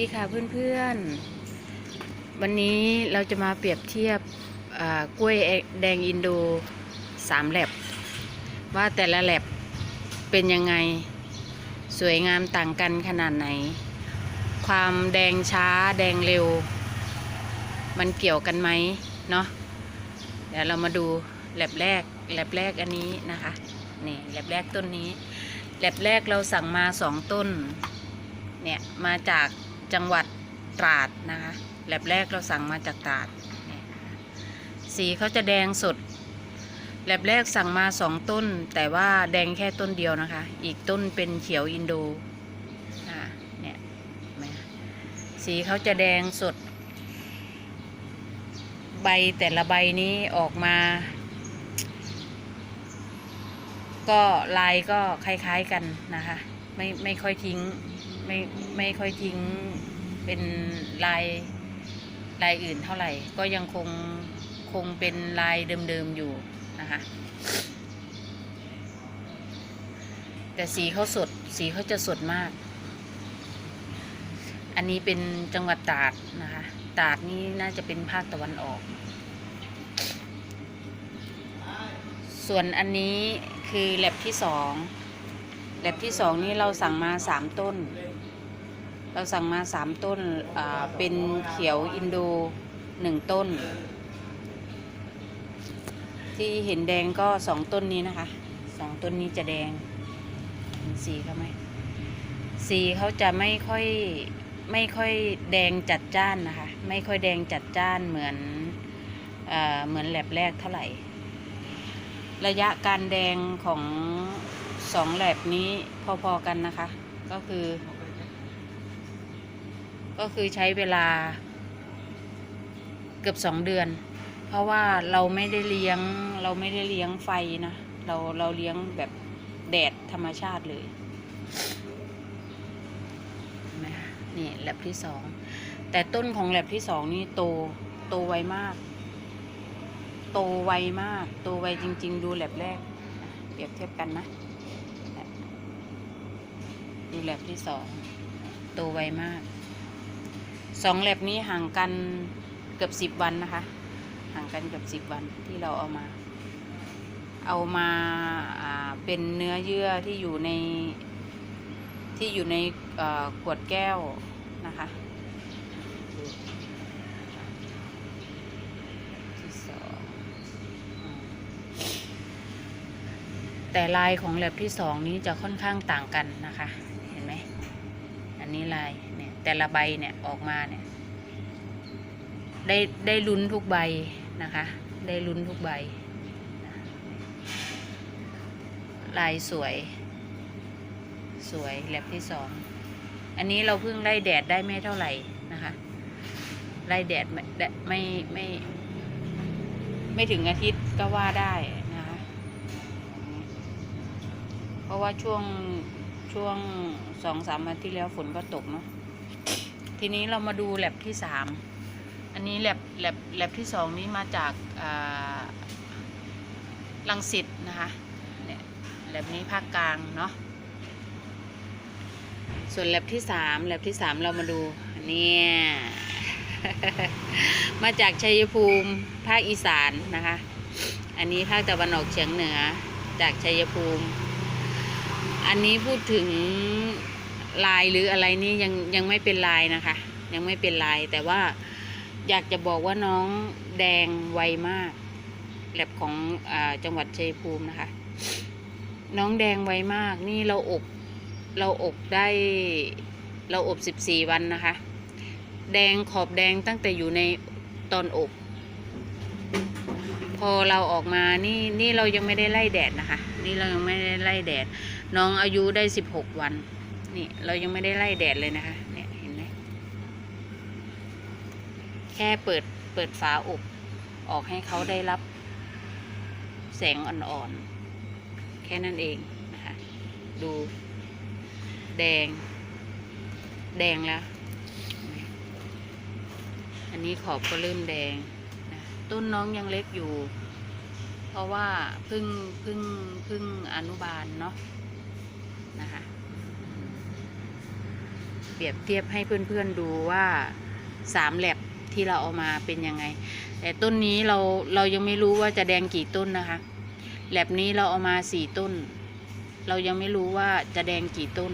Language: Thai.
ดีค่ะเพื่อนๆ วันนี้เราจะมาเปรียบเทียบกล้วยแดงอินโดสามแลบ ว่าแต่ละแลบเป็นยังไงสวยงามต่างกันขนาดไหน ความแดงช้าแดงเร็ว มันเกี่ยวกันไหมเนาะเดี๋ยวเรามาดูแลบแรกแลบแรกอันนี้นะคะนี่แลบแรกต้นนี้แลบแรกเราสั่งมาสองต้นเนี่ยมาจาก จังหวัดตราดนะคะแลบแรกเราสั่งมาจากตราด สีเขาจะแดงสดแลบแรกสั่งมาสองต้น แต่ว่าแดงแค่ต้นเดียวนะคะ อีกต้นเป็นเขียวอินโดเนี่ยสีเขาจะแดงสด ใบแต่ละใบนี้ออกมา ก็ลายก็คล้ายๆกันนะคะ ไม่ไม่ค่อยทิ้ง ไม่ไม่ค่อยทิ้งเป็นลายลายอื่นเท่าไหร่ ก็ยังคงคงเป็นลายเดิมๆอยู่นะคะแต่สีเขาสดสีเขาจะสดมาก อันนี้เป็นจังหวัดตราดนะคะตราดนี่น่าจะเป็นภาคตะวันออก ส่วนอันนี้คือแลบที่สอง แลบที่สองนี่เราสั่งมาสามต้น เราสั่งมาสามต้นเป็นเขียวอินโดหนึ่งต้น ที่เห็นแดงก็สองต้นนี้นะคะสองต้นนี้จะแดงสีเขาไหมสีเขาจะไม่ค่อยไม่ค่อยแดงจัดจ้านนะคะ ไม่ค่อยแดงจัดจ้านเหมือนอเหมือนแลบแรกเท่าไหร่ ระยะการแดงของ สองแลบนี้พอๆกันนะคะ ก็คือ ก็คือใช้เวลา เกือบสองเดือน เพราะว่าเราไม่ได้เลี้ยง เราไม่ได้เลี้ยงไฟนะ เราเราเลี้ยงแบบแดดธรรมชาติเลยเห็นไหมคะนี่แลบที่สอง แต่ต้นของแลบที่สองนี่โต โตไวมาก โตไวมาก โตไวจริง ๆ ดูแลบแรก เปรียบเทียบกันนะ ดูแลบที่สองโตไวมากสองแลบนี้ห่างกันเกือบสิบวันนะคะ ห่างกันเกือบสิบวันที่เราเอามา เอามาาเป็นเนื้อเยื่อที่อยู่ในที่อยู่ในขวดแก้วนะคะที่สองแต่ลายของแลบที่สองนี้จะค่อนข้างต่างกันนะคะ อันนี้ลายเนี่ยแต่ละใบเนี่ยออกมาเนี่ยได้ได้ลุ้นทุกใบนะคะ ได้ลุ้นทุกใบ ลายสวย สวยแลบที่สองอันนี้เราเพิ่งไล่แดดได้ไม่เท่าไหร่นะคะ ไล่แดดไม่แดดไม่ไม่ไม่ถึงอาทิตย์ก็ว่าได้นะคะ เพราะว่าช่วง ช่วงสองสามวันที่แล้วฝนก็ตกเนาะทีนี้เรามาดูแลบที่สามอันนี้แลบแลบแลบที่สองนี้มาจากอ่าลังสิตนะคะเนี่ยแลบนี้ภาคกลางเนาะส่วนแลบที่สามแลบที่สามเรามาดูเนี่ยมาจากชัยภูมิภาคอีสานนะคะ อันนี้ภาคตะวันออกเฉียงเหนือจากชัยภูมิ อันนี้พูดถึงลายหรืออะไรนี่ยังยังไม่เป็นลายนะคะ ยังไม่เป็นลายแต่ว่าอยากจะบอกว่าน้องแดงไวมากแลบของอจังหวัดชัยภูมินะคะ น้องแดงไวมากนี่เราอบเราอบได้เราอบสิบสี่วันนะคะ แดงขอบแดงตั้งแต่อยู่ในตอนอบ พอเราออกมานี่นี่เรายังไม่ได้ไล่แดดนะคะ นี่เรายังไม่ได้ไล่แดด น้องอายุได้สิบหกวัน นี่เรายังไม่ได้ไล่แดดเลยนะคะเนี่ยเห็นไหมแค่เปิดเปิดฝาอบออกให้เขาได้รับ แสงอ่อนๆ แค่นั้นเองนะคะ ดูแดง แดงแล้ว อันนี้ขอบก็เริ่มแดงนะต้นน้องยังเล็กอยู่ เพราะว่าเพึ่งเพึ่งเพึ่งอนุบาลเนาะ นะคะ เปรียบเทียบให้เพื่อนๆดูว่าสามแลบที่เราเอามาเป็นยังไง แต่ต้นนี้เราเรายังไม่รู้ว่าจะแดงกี่ต้นนะคะแลบนี้เราเอามาสี่ต้น เรายังไม่รู้ว่าจะแดงกี่ต้น